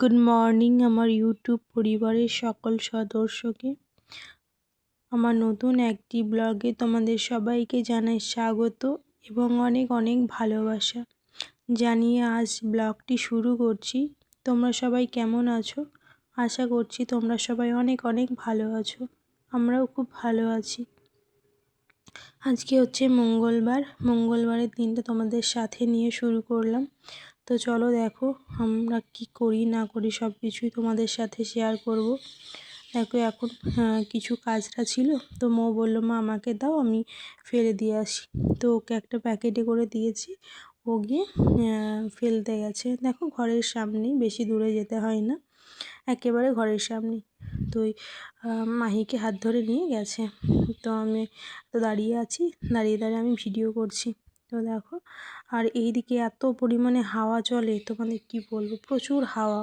Good morning আমার YouTube পরিবারের সকল সদস্যকে। আমার নতুন একটি ব্লগে তোমাদের সবাইকে জানাই স্বাগত এবং অনেক অনেক ভালোবাসা। জানিয়ে আজ ব্লগটি শুরু করছি। তোমরা সবাই কেমন আছো? আশা করছি তোমরা সবাই অনেক অনেক ভালো আছো। আমরাও খুব ভালো আছি। আজকে হচ্ছে মঙ্গলবার। মঙ্গলবারের দিনটা তোমাদের সাথে নিয়ে শুরু করলাম। তো চলো দেখো আমরা কি করি, না করি সব কিছুই তোমাদের সাথে শেয়ার করব। দেখো এখন কিছু কাজটা ছিল, তো মো বলল, মা, আমাকে দাও, আমি ফেলে দিয়ে আসি। তো ওকে একটা প্যাকেটে করে দিয়েছি, ও গিয়ে ফেলতে গেছে। দেখো ঘরের সামনেই, বেশি দূরে যেতে হয় না, একেবারে ঘরের সামনে তো ওই মাহিকে হাত ধরে নিয়ে গেছে। তো আমি, তো দাঁড়িয়ে আছি, দাঁড়িয়ে দাঁড়িয়ে আমি ভিডিও করছি। তো দেখো, আর এই দিকে এত পরিমাণে হাওয়া চলে, তোমাদের কি বলব? প্রচুর হাওয়া।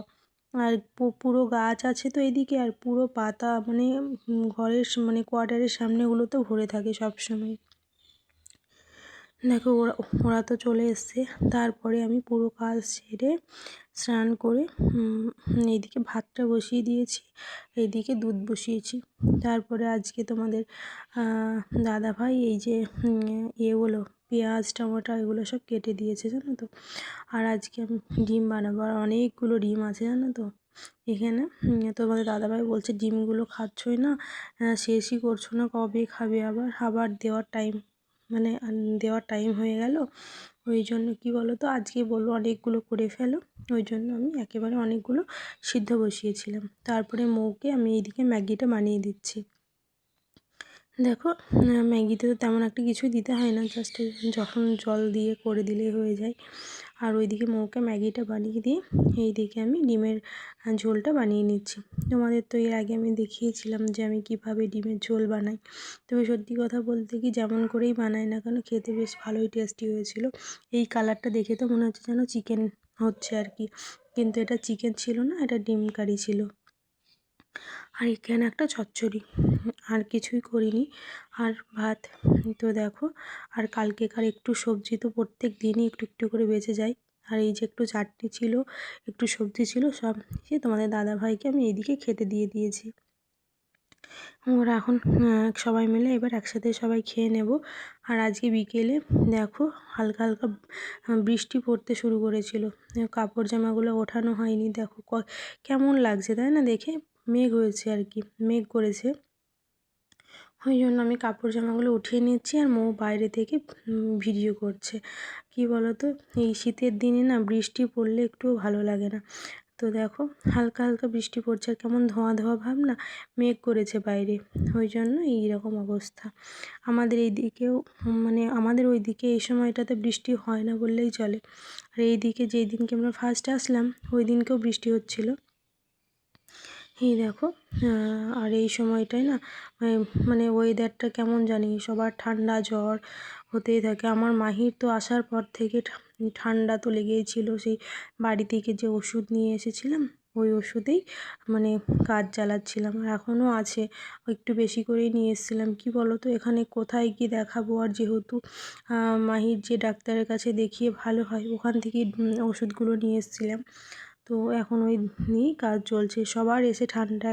আর পুরো গাছ আছে তো এদিকে আর পুরো পাতা মানে ঘরের মানে কোয়ার্টারের সামনেগুলোতে ভরে থাকে সব সময় দেখো ওরা ওরা তো চলে এসছে। তারপরে আমি পুরো কাজ সেরে স্নান করে এইদিকে ভাতটা বসিয়ে দিয়েছি, এইদিকে দুধ বসিয়েছি। তারপরে আজকে তোমাদের দাদা ভাই এই যে এগুলো পেঁয়াজ, টমেটো এগুলো সব কেটে দিয়েছে, জানো তো? আর আজকে আমি ডিম বানাবো। আর অনেকগুলো ডিম আছে, জানো তো? এখানে তোমাদের দাদাভাই বলছে, ডিমগুলো খাচ্ছই না শেষই করছ না, কবে খাবে আবার? আবার দেওয়ার টাইম মানে দেওয়ার টাইম হয়ে গেল। ওই জন্য কী বলো তো আজকে বলল অনেকগুলো করে ফেলো। ওই জন্য আমি একেবারে অনেকগুলো সিদ্ধ বসিয়েছিলাম। তারপরে মৌকে আমি এইদিকে ম্যাগিটা বানিয়ে দিচ্ছি। দেখো ম্যাগিতে তো তেমন একটা কিছুই দিতে হয় না। জাস্ট যখন জল দিয়ে করে দিলে হয়ে যায়। আর ওইদিকে মৌকে ম্যাগিটা বানিয়ে দিয়ে এই দিকে আমি ডিমের ঝোলটা বানিয়ে নিচ্ছি। তোমাদের তো এর আগে আমি দেখিয়েছিলাম যে আমি কীভাবে ডিমের ঝোল বানাই। তবে সত্যি কথা বলতে কি যেমন করেই বানাই না কেন খেতে বেশ ভালোই টেস্টি হয়েছিল। এই কালারটা দেখে তো মনে হচ্ছে যেন চিকেন হচ্ছে আর কি। কিন্তু এটা চিকেন ছিল না, এটা ডিম কারি ছিল। আর এখানে একটা চচ্চড়ি? আর কিছুই করিনি। আর ভাত? তো দেখো, আর কালকেকার একটু সবজি তো প্রত্যেক দিনই একটু একটু করে বেঁচে যায়। আর এই যে একটু চাটনি ছিল, একটু সবজি ছিল, সব সে তোমাদের দাদা ভাইকে আমি এইদিকে খেতে দিয়ে দিয়েছি। ওরা এখন সবাই মিলে এবার একসাথে সবাই খেয়ে নেব। আর আজকে বিকেলে দেখো, হালকা হালকা বৃষ্টি পড়তে শুরু করেছিল। কাপড় জামাগুলো ওঠানো হয়নি, দেখো কেমন লাগছে তাই না দেখে? মেঘ হয়েছে আর কি, মেঘ করেছে। ওই জন্য আমি কাপড় জামাগুলো উঠিয়ে নিচ্ছি আর মৌ বাইরে থেকে ভিডিও করছে। কি বলো তো এই শীতের দিনে না বৃষ্টি পড়লে একটুও ভালো লাগে না। তো দেখো, হালকা হালকা বৃষ্টি পড়ছে আর কেমন ধোঁয়া ধোঁয়া ভাব না, মেঘ করেছে বাইরে। ওই জন্য এইরকম অবস্থা। আমাদের এই দিকেও মানে আমাদের ওই দিকে এই সময়টাতে বৃষ্টি হয় না বললেই চলে। আর এই দিকে যেই দিনকে আমরা ফার্স্ট আসলাম ওই দিনকেও বৃষ্টি হচ্ছিল। এই দেখো আর এই সময়টায় না মানে ওয়েদারটা কেমন জানি, সবার ঠান্ডা জ্বর হতেই থাকে। আমার মাহির তো আসার পর থেকে ঠান্ডা তো লেগেই ছিল সেই বাড়ি থেকে যে ওষুধ নিয়ে এসেছিলাম, ওই ওষুধেই মানে কাজ চালাচ্ছিলাম। এখনও আছে, একটু বেশি করেই নিয়ে এসেছিলাম। কী বলো তো এখানে কোথায় কি দেখাবো? আর যেহেতু মাহির যে ডাক্তারের কাছে দেখিয়ে ভালো হয়, ওখান থেকেই ওষুধগুলো নিয়ে এসেছিলাম। তো এখন ওই নিয়েই কাজ চলছে। সবার এসে ঠান্ডা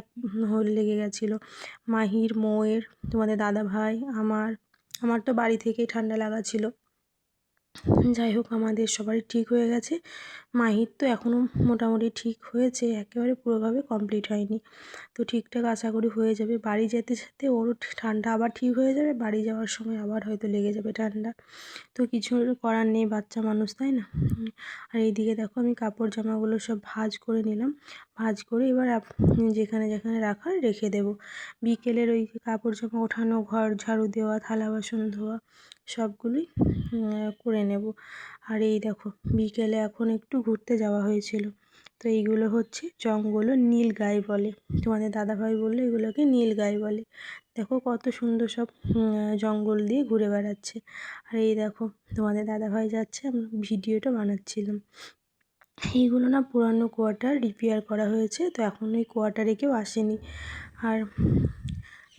হল লেগে গেছিল। মাহির, মৌয়ের, তোমাদের দাদা ভাই আমার আমার তো বাড়ি থেকেই ঠান্ডা লাগা ছিল। যাই হোক, আমাদের সবারই ঠিক হয়ে গেছে। মাহির তো এখনও মোটামুটি ঠিক হয়েছে, একেবারে পুরোভাবে কমপ্লিট হয়নি। তো ঠিকঠাক আশা করি হয়ে যাবে। বাড়ি যেতে যেতে ওরও ঠান্ডা আবার ঠিক হয়ে যাবে, বাড়ি যাওয়ার সময় আবার হয়তো লেগে যাবে ঠান্ডা। তো কিছু করার নেই, বাচ্চা মানুষ, তাই না? আর এইদিকে দেখো আমি কাপড় জামাগুলো সব ভাজ করে নিলাম। ভাজ করে এবার যেখানে যেখানে রাখার রেখে দেব। বিকেলের ওই কাপড় জামা ওঠানো, ঘর ঝাড়ু দেওয়া, থালা বাসন ধোয়া সবগুলোই করে নেব। আর এই দেখো, বিকেলে এখন একটু ঘুরতে যাওয়া হয়েছিল। তো এইগুলো হচ্ছে জঙ্গল নীল গাই বলে। তোমাদের দাদাভাই বলল এগুলোকে নীল গাই বলে। দেখো কত সুন্দর সব জঙ্গল দিয়ে ঘুরে বেড়াচ্ছে। আর এই দেখো, তোমাদের দাদাভাই যাচ্ছে, আমরা ভিডিওটা বানাচ্ছিলাম। এইগুলো না পুরানো কোয়ার্টার রিপেয়ার করা হয়েছে, তো এখন ওই কোয়ার্টারে কেউ আসেনি। আর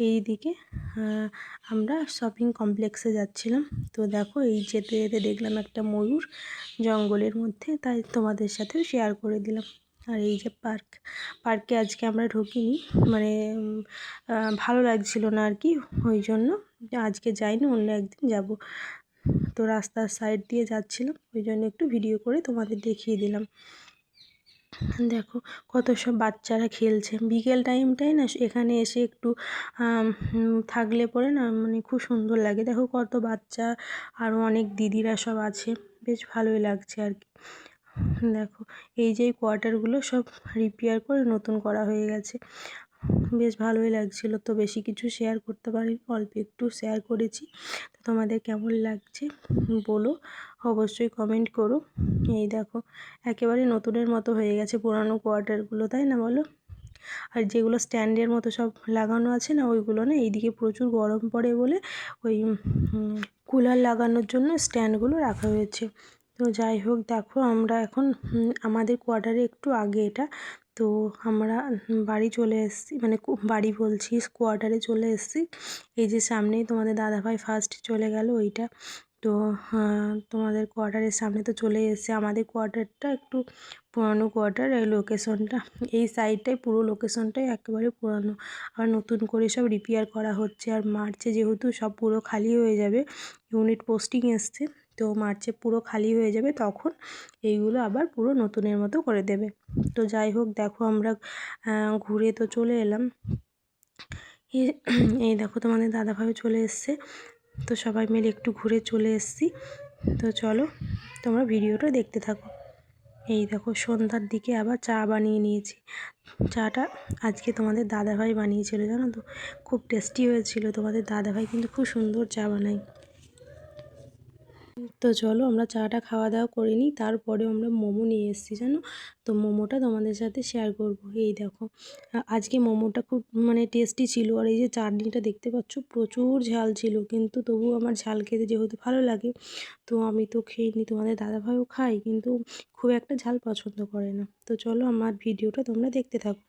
এই দিকে আমরা শপিং কমপ্লেক্সে যাচ্ছিলাম। তো দেখো, এই যেতে যেতে দেখলাম একটা ময়ূর জঙ্গলের মধ্যে, তাই তোমাদের সাথেও শেয়ার করে দিলাম। আর এই যে পার্ক পার্কে আজকে আমরা ঢুকিনি মানে ভালো লাগছিল না আর কি, ওই জন্য আজকে যাইনি, অন্য একদিন যাব। তো রাস্তার সাইড দিয়ে যাচ্ছিলাম, ওই জন্য একটু ভিডিও করে তোমাদের দেখিয়ে দিলাম। দেখো কত সব বাচ্চারা খেলছে। বিকেল টাইমটাই না এখানে এসে একটু থাকলে পরে না মানে খুব সুন্দর লাগে। দেখো কত বাচ্চা আরও অনেক দিদিরা সব আছে। বেশ ভালোই লাগছে আর কি। দেখো এই যে কোয়ার্টারগুলো সব রিপেয়ার করে নতুন করা হয়ে গেছে। বেশ ভালোই লাগছিল। তো বেশি কিছু শেয়ার করতে পারিনি, অল্প একটু শেয়ার করেছি। তো তোমাদের কেমন লাগছে বলো, অবশ্যই কমেন্ট করো। এই দেখো, একেবারে নতুনের মতো হয়ে গেছে পুরানো কোয়ার্টারগুলো তাই না বলো? আর যেগুলো স্ট্যান্ডের মতো সব লাগানো আছে না, ওইগুলো না, এইদিকে প্রচুর গরম পড়ে বলে ওই কুলার লাগানোর জন্য স্ট্যান্ডগুলো রাখা হয়েছে। তো যাই হোক, দেখো আমরা এখন আমাদের কোয়ার্টারে একটু আগে এটা তো আমরা বাড়ি চলে এসেছি মানে বাড়ি বলছি, কোয়ার্টারে চলে এসেছি। এই যে সামনেই তোমাদের দাদাভাই ফার্স্ট চলে গেল ওইটা। তো তোমাদের কোয়ার্টারের সামনে তো চলে এসেছে। আমাদের কোয়ার্টারটা একটু পুরানো কোয়ার্টার, এই লোকেশনটা এই সাইডটাই পুরো লোকেশনটাই একেবারে পুরানো। আর নতুন করে সব রিপেয়ার করা হচ্ছে। আর মার্চে যেহেতু সব পুরো খালি হয়ে যাবে ইউনিট পোস্টিং এসছে। তো মার্চে পুরো খালি হয়ে যাবে তখন এইগুলো আবার পুরো নতুনের মতো করে দেবে। তো যাই হোক, দেখো আমরা ঘুরে তো চলে এলাম। এই- দেখো তোমাদের দাদাভাই চলে এসছে। তো সবাই মিলে একটু ঘুরে চলে এসেছি। তো চলো, তোমরা ভিডিওটা দেখতে থাকো। এই দেখো, সন্ধ্যার দিকে আবার চা বানিয়ে নিয়েছি। চাটা আজকে তোমাদের দাদাভাই বানিয়েছিল, জানো তো? খুব টেস্টি হয়েছিল। তোমাদের দাদাভাই কিন্তু খুব সুন্দর চা বানায়। তো চলো আমরা চাটা খাওয়া দাওয়া করে নিই তারপরে আমরা মোমো নিয়ে এসেছি, জানো? তো মোমোটা তোমাদের সাথে শেয়ার করব। এই দেখো, আজকে মোমোটা খুব মানে টেস্টি ছিল, আর এই যে চাটনিটা দেখতে পাচ্ছ, প্রচুর ঝাল ছিল, কিন্তু তবু আমার ঝাল খেতে যেহেতু ভালো লাগে, তো আমি তো খেয়ে নিই তোমাদের দাদাভাইও খাই কিন্তু খুব একটা ঝাল পছন্দ করে না। তো চলো আমার ভিডিওটা তোমরা দেখতে থাকো।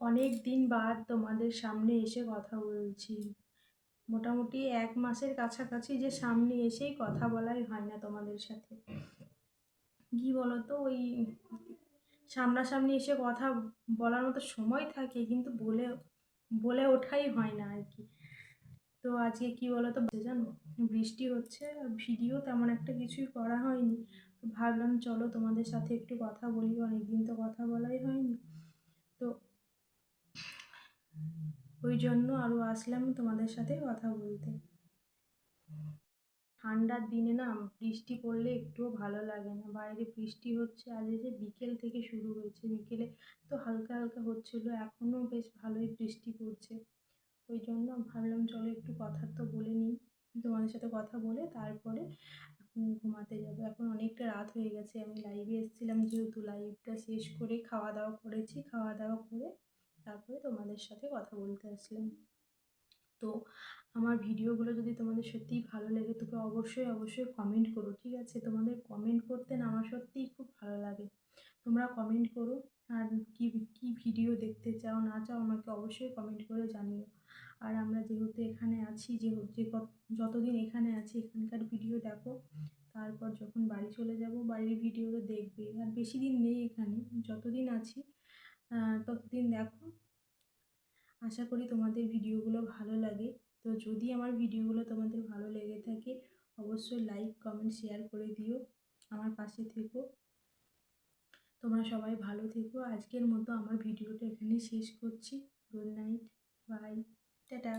অনেক দিন বাদ তোমাদের সামনে এসে কথা বলছি। মোটামুটি এক মাসের কাছাকাছি যে সামনে এসেই কথা বলাই হয় না তোমাদের সাথে। কি বলতো? ওই সামনাসামনি এসে কথা বলার মতো সময় থাকে, কিন্তু বলে বলে ওঠাই হয় না আর কি। তো আজকে কি বলতো? জানো, বৃষ্টি হচ্ছে আর ভিডিও তেমন একটা কিছুই করা হয়নি। তো ভাবলাম, চলো তোমাদের সাথে একটু কথা বলি, অনেকদিন তো কথা বলাই হয়নি। তো ওই জন্য আরও আসলাম তোমাদের সাথে কথা বলতে। ঠান্ডার দিনে না বৃষ্টি পড়লে একটুও ভালো লাগে না। বাইরে বৃষ্টি হচ্ছে আজ যে বিকেল থেকে শুরু হয়েছে, বিকেলে তো হালকা হালকা হচ্ছিল এখনও বেশ ভালোই বৃষ্টি পড়ছে। ওই জন্য ভাবলাম চলো একটু কথা তো বলে নিই, তোমাদের সাথে কথা বলে তারপরে ঘুমাতে যাব। এখন অনেকটা রাত হয়ে গেছে, আমি লাইভে এসেছিলাম, যেহেতু লাইভটা শেষ করে খাওয়া দাওয়া করেছি খাওয়া দাওয়া করে তারপরে তোমাদের সাথে কথা বলতে আসলাম। তো আমার ভিডিওগুলো যদি তোমাদের সত্যিই ভালো লাগে তবে অবশ্যই অবশ্যই কমেন্ট করো, ঠিক আছে? তোমাদের কমেন্ট করতে না আমার সত্যিই খুব ভালো লাগে। তোমরা কমেন্ট করো, আর কি কি ভিডিও দেখতে চাও, না চাও আমাকে অবশ্যই কমেন্ট করে জানিও। আর আমরা যেহেতু এখানে আছি যে যে যতদিন এখানে আছি, এখানকার ভিডিও দেখো, তারপর যখন বাড়ি চলে যাব, বাড়ির ভিডিও তো দেখবে। আর বেশি দিন নেই এখানে, যতদিন আছি ততদিন দেখো। আশা করি তোমাদের ভিডিওগুলো ভালো লাগে। তো যদি আমার ভিডিওগুলো তোমাদের ভালো লেগে থাকে, অবশ্যই লাইক কমেন্ট শেয়ার করে দিও আমার পাশে থেকো। তোমরা সবাই ভালো থেকো। আজকের মতো আমার ভিডিওটা এখানেই শেষ করছি। Good night bye tata